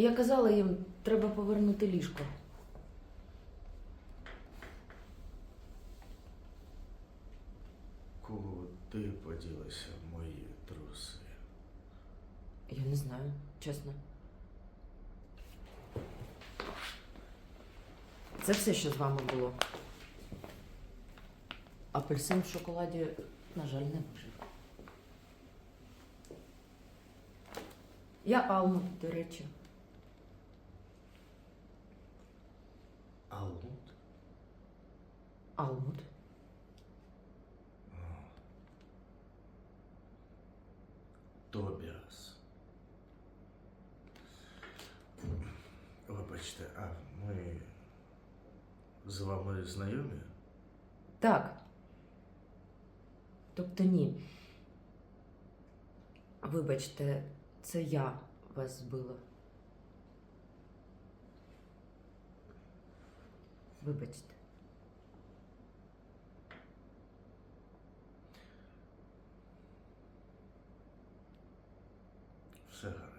Я казала їм, треба повернути ліжко. Куди поділися мої труси? Я не знаю, чесно. Це все, що з вами було. Апельсин в шоколаді, на жаль, не вижив. Я Алмут, до речі. Алмут. Тобіас. Вибачте, а ми з вами знайомі? Так. Тобто ні. Вибачте, це я вас збила. Вибачте. Все гаразд.